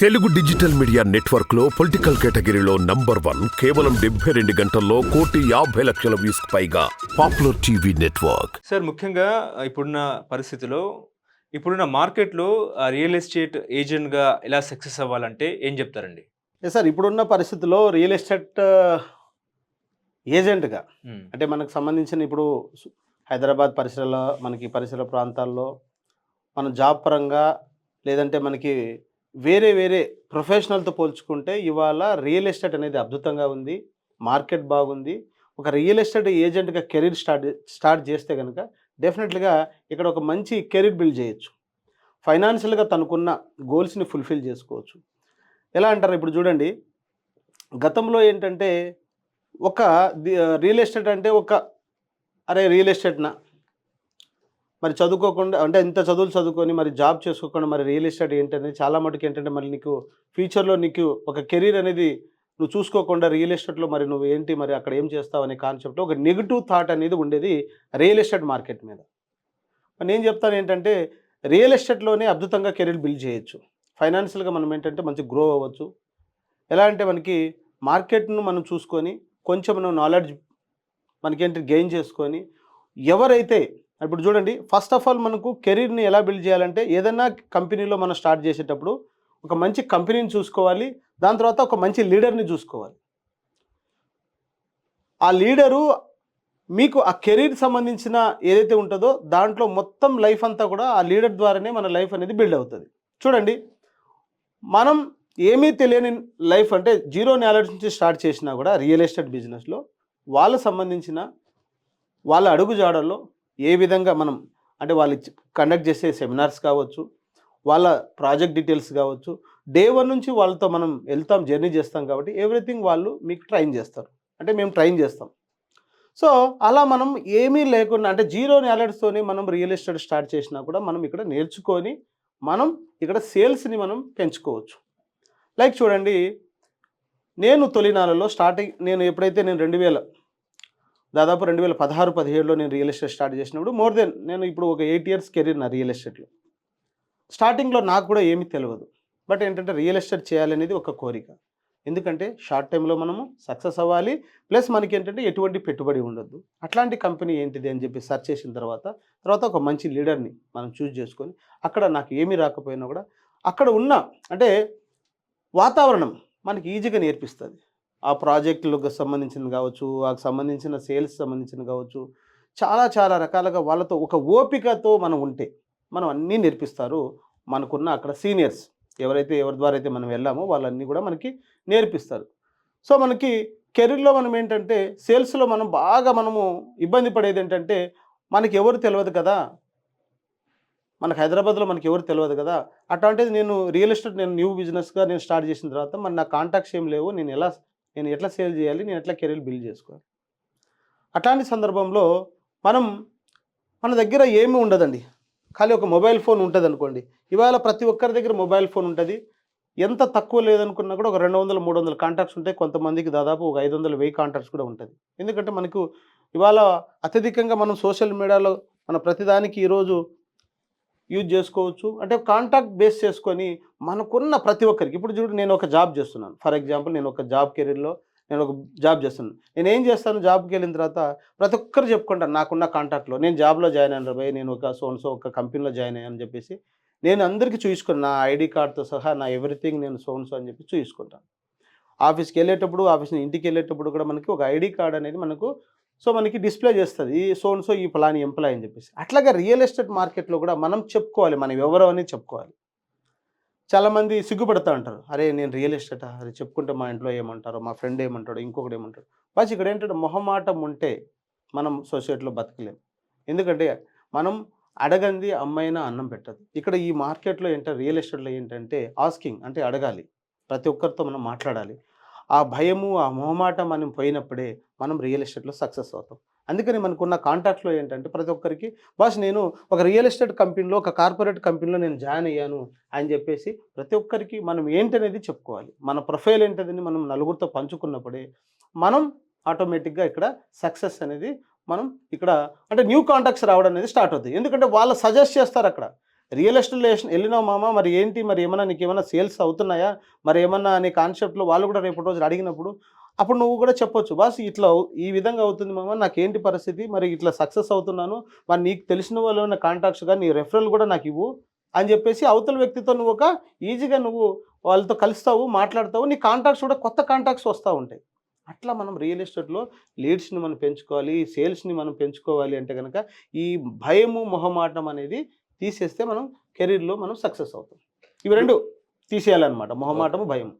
Telugu digital media నెట్వర్క్లో political కేటగిరీలో number one కేవలం డెబ్బై రెండు గంటల్లో కోటి యాభై లక్షల వ్యూస్ పైగా పాపులర్ టీవీ నెట్వర్క్. సార్ ముఖ్యంగా ఇప్పుడున్న పరిస్థితిలో ఇప్పుడున్న మార్కెట్లో రియల్ ఎస్టేట్ ఏజెంట్గా ఎలా సక్సెస్ అవ్వాలంటే ఏం చెప్తారండి? సార్ ఇప్పుడున్న పరిస్థితుల్లో రియల్ ఎస్టేట్ ఏజెంట్గా అంటే మనకు సంబంధించిన ఇప్పుడు హైదరాబాద్ పరిసరాల మనకి పరిసర ప్రాంతాల్లో మన జాబ్ పరంగా లేదంటే మనకి వేరే వేరే ప్రొఫెషనల్తో పోల్చుకుంటే ఇవాళ రియల్ ఎస్టేట్ అనేది అద్భుతంగా ఉంది మార్కెట్ బాగుంది. ఒక రియల్ ఎస్టేట్ ఏజెంట్గా కెరీర్ స్టార్ట్ స్టార్ట్ చేస్తే కనుక డెఫినెట్లీగా ఇక్కడ ఒక మంచి కెరీర్ బిల్డ్ చేయొచ్చు. ఫైనాన్షియల్గా తనకున్న గోల్స్ని ఫుల్ఫిల్ చేసుకోవచ్చు. ఎలా అంటారు? ఇప్పుడు చూడండి గతంలో ఏంటంటే ఒక రియల్ ఎస్టేట్ అంటే ఒక అరే రియల్ ఎస్టేట్నా? మరి చదువుకోకుండా అంటే ఇంత చదువులు చదువుకొని మరి జాబ్ చేసుకోకుండా మరి రియల్ ఎస్టేట్ ఏంటనేది చాలా మటుకు ఏంటంటే మరి నీకు ఫ్యూచర్లో నీకు ఒక కెరీర్ అనేది నువ్వు చూసుకోకుండా రియల్ ఎస్టేట్లో మరి నువ్వు ఏంటి మరి అక్కడ ఏం చేస్తావు అనే కాన్సెప్ట్లో ఒక నెగిటివ్ థాట్ అనేది ఉండేది రియల్ ఎస్టేట్ మార్కెట్ మీద. నేను చెప్తాను ఏంటంటే రియల్ ఎస్టేట్లోనే అద్భుతంగా కెరీర్ బిల్డ్ చేయొచ్చు. ఫైనాన్షియల్గా మనం ఏంటంటే మంచి గ్రో అవ్వచ్చు. ఎలా అంటే మనకి మార్కెట్ను మనం చూసుకొని కొంచెం మనం నాలెడ్జ్ మనకేంటి గెయిన్ చేసుకొని ఎవరైతే ఇప్పుడు చూడండి ఫస్ట్ ఆఫ్ ఆల్ మనకు కెరీర్ని ఎలా బిల్డ్ చేయాలంటే ఏదైనా కంపెనీలో మనం స్టార్ట్ చేసేటప్పుడు ఒక మంచి కంపెనీని చూసుకోవాలి దాని తర్వాత ఒక మంచి లీడర్ని చూసుకోవాలి. ఆ లీడరు మీకు ఆ కెరీర్ సంబంధించిన ఏదైతే ఉంటుందో దాంట్లో మొత్తం లైఫ్ అంతా కూడా ఆ లీడర్ ద్వారానే మన లైఫ్ అనేది బిల్డ్ అవుతుంది. చూడండి మనం ఏమీ తెలియని లైఫ్ అంటే జీరో నాలెడ్జ్ నుంచి స్టార్ట్ చేసినా కూడా రియల్ ఎస్టేట్ బిజినెస్లో వాళ్ళకు సంబంధించిన వాళ్ళ అడుగుజాడల్లో ఏ విధంగా మనం అంటే వాళ్ళు కండక్ట్ చేసే సెమినార్స్ కావచ్చు వాళ్ళ ప్రాజెక్ట్ డీటెయిల్స్ కావచ్చు డే వన్ నుంచి వాళ్ళతో మనం వెళ్తాం జర్నీ చేస్తాం కాబట్టి ఎవ్రీథింగ్ వాళ్ళు మీకు ట్రైన్ చేస్తారు. అంటే మేము ట్రైన్ చేస్తాం. సో అలా మనం ఏమీ లేకుండా అంటే జీరో నాలెడ్జ్తోనే మనం రియల్ ఎస్టేట్ స్టార్ట్ చేసినా కూడా మనం ఇక్కడ నేర్చుకొని మనం ఇక్కడ సేల్స్ని మనం పెంచుకోవచ్చు. లైక్ చూడండి నేను తొలినాలలో స్టార్టింగ్ నేను ఎప్పుడైతే నేను రెండు వేల దాదాపు రెండు వేల పదహారు పదిహేడులో నేను రియల్ ఎస్టేట్ స్టార్ట్ చేసినప్పుడు మోర్ దెన్ నేను ఇప్పుడు ఒక ఎయిట్ ఇయర్స్ కెరీర్ నా రియల్ ఎస్టేట్లో స్టార్టింగ్లో నాకు కూడా ఏమీ తెలియదు. బట్ ఏంటంటే రియల్ ఎస్టేట్ చేయాలనేది ఒక కోరిక. ఎందుకంటే షార్ట్ టైంలో మనము సక్సెస్ అవ్వాలి. ప్లస్ మనకి ఏంటంటే ఎటువంటి పెట్టుబడి ఉండొద్దు. అట్లాంటి కంపెనీ ఏంటిది అని చెప్పి సెర్చ్ చేసిన తర్వాత తర్వాత ఒక మంచి లీడర్ని మనం చూస్ చేసుకొని అక్కడ నాకు ఏమీ రాకపోయినా కూడా అక్కడ ఉన్న అంటే వాతావరణం మనకి ఈజీగా నేర్పిస్తుంది. ఆ ప్రాజెక్టులకు సంబంధించింది కావచ్చు ఆ సంబంధించిన సేల్స్ సంబంధించిన కావచ్చు చాలా చాలా రకాలుగా వాళ్ళతో ఒక ఓపికతో మనం ఉంటే మనం అన్నీ నేర్పిస్తారు. మనకున్న అక్కడ సీనియర్స్ ఎవరైతే ఎవరి ద్వారా అయితే మనం వెళ్ళామో వాళ్ళన్నీ కూడా మనకి నేర్పిస్తారు. సో మనకి కెరీర్లో మనం ఏంటంటే సేల్స్లో మనం బాగా మనము ఇబ్బంది పడేది ఏంటంటే మనకి ఎవరు తెలియదు కదా. మనకు హైదరాబాద్లో మనకి ఎవరు తెలియదు కదా. అట్లాంటిది నేను రియల్ ఎస్టేట్ నేను న్యూ బిజినెస్గా నేను స్టార్ట్ చేసిన తర్వాత మన నా కాంటాక్ట్స్ ఏం లేవు. నేను ఎలా నేను ఎట్లా సేల్ చేయాలి నేను ఎట్లా కెరీర్ బిల్డ్ చేసుకోవాలి? అట్లాంటి సందర్భంలో మనం మన దగ్గర ఏమీ ఉండదండి. ఖాళీ ఒక మొబైల్ ఫోన్ ఉంటుంది అనుకోండి ఇవాళ ప్రతి ఒక్కరి దగ్గర మొబైల్ ఫోన్ ఉంటుంది. ఎంత తక్కువ లేదనుకున్నా కూడా ఒక రెండు వందల మూడు వందల కాంటాక్ట్స్ ఉంటాయి కొంతమందికి దాదాపు ఒక ఐదు వందల వెయ్యి కాంటాక్ట్స్ కూడా ఉంటుంది. ఎందుకంటే మనకు ఇవాళ అత్యధికంగా మనం సోషల్ మీడియాలో మన ప్రతిదానికి ఈరోజు యూజ్ చేసుకోవచ్చు. అంటే కాంటాక్ట్ బేస్ చేసుకొని మనకున్న ప్రతి ఒక్కరికి ఇప్పుడు చూడు నేను ఒక జాబ్ చేస్తున్నాను. ఫర్ ఎగ్జాంపుల్ నేను ఒక జాబ్ కెరీర్లో నేను ఒక జాబ్ చేస్తున్నాను. నేను ఏం చేస్తాను? జాబ్కి వెళ్ళిన తర్వాత ప్రతి ఒక్కరు చెప్పుకుంటాను నాకున్న కాంటాక్ట్లో నేను జాబ్లో జాయిన్ అయిన భయ్ నేను ఒక సోన్సో ఒక కంపెనీలో జాయిన్ అయ్యాను అని చెప్పేసి నేను అందరికీ చూసుకుని నా ఐడి కార్డ్తో సహా నా ఎవ్రీథింగ్ నేను సోన్సో అని చెప్పి చూసుకుంటాను ఆఫీస్కి వెళ్ళేటప్పుడు ఆఫీస్ ఇంటికి వెళ్ళేటప్పుడు కూడా మనకి ఒక ఐడి కార్డ్ అనేది మనకు సో మనకి డిస్ప్లే చేస్తుంది ఈ సోన్సో ఈ ప్లాన్ ఎంప్లాయ్ అని చెప్పేసి. అట్లాగే రియల్ ఎస్టేట్ మార్కెట్లో కూడా మనం చెప్పుకోవాలి మనం ఎవరో అని చెప్పుకోవాలి. చాలామంది సిగ్గుపడతా ఉంటారు. అరే నేను రియల్ ఎస్టేటా? అరే చెప్పుకుంటే మా ఇంట్లో ఏమంటారో మా ఫ్రెండ్ ఏమంటాడు ఇంకొకటి ఏమంటాడు. బస్ ఇక్కడ ఏంటంటే మొహమాటం ఉంటే మనం సొసైటీలో బతకలేం. ఎందుకంటే మనం అడగంది అమ్మైనా అన్నం పెట్టదు. ఇక్కడ ఈ మార్కెట్లో ఏంటంటే రియల్ ఎస్టేట్లో ఏంటంటే ఆస్కింగ్ అంటే అడగాలి. ప్రతి ఒక్కరితో మనం మాట్లాడాలి. ఆ భయము ఆ మొహమాటం మనం పోయినప్పుడే మనం రియల్ ఎస్టేట్లో సక్సెస్ అవుతాం. అందుకని మనకున్న కాంటాక్ట్లో ఏంటంటే ప్రతి ఒక్కరికి బాస్ నేను ఒక రియల్ ఎస్టేట్ కంపెనీలో ఒక కార్పొరేట్ కంపెనీలో నేను జాయిన్ అయ్యాను అని చెప్పేసి ప్రతి ఒక్కరికి మనం ఏంటనేది చెప్పుకోవాలి. మన ప్రొఫైల్ ఏంటనేది మనం నలుగురితో పంచుకున్నప్పుడే మనం ఆటోమేటిక్గా ఇక్కడ సక్సెస్ అనేది మనం ఇక్కడ అంటే న్యూ కాంటాక్ట్స్ రావడం అనేది స్టార్ట్ అవుతుంది ఎందుకంటే వాళ్ళు సజెస్ట్ చేస్తారు అక్కడ. రియల్ ఎస్టేట్లో వెళ్ళినావు మామ మరి ఏంటి? మరి ఏమైనా నీకు ఏమైనా సేల్స్ అవుతున్నాయా? మరి ఏమన్నా అనే కాన్సెప్ట్లో వాళ్ళు కూడా రేపటి రోజు అడిగినప్పుడు అప్పుడు నువ్వు కూడా చెప్పొచ్చు బాస్ ఇట్లా ఈ విధంగా అవుతుంది మామ నాకేంటి పరిస్థితి? మరి ఇట్లా సక్సెస్ అవుతున్నాను మరి నీకు తెలిసిన వాళ్ళు ఉన్న కాంటాక్ట్స్ కానీ నీ రెఫరల్ కూడా నాకు ఇవ్వు అని చెప్పేసి అవతల వ్యక్తితో నువ్వు ఒక ఈజీగా నువ్వు వాళ్ళతో కలుస్తావు మాట్లాడతావు నీ కాంటాక్ట్స్ కూడా కొత్త కాంటాక్ట్స్ వస్తూ ఉంటాయి. అట్లా మనం రియల్ ఎస్టేట్లో లీడ్స్ని మనం పెంచుకోవాలి సేల్స్ని మనం పెంచుకోవాలి అంటే కనుక ఈ భయము మొహమాటం అనేది తీసేస్తే మనం కెరీర్లో మనం సక్సెస్ అవుతాం. ఇవి రెండు తీసేయాలన్నమాట మొహమాటము భయం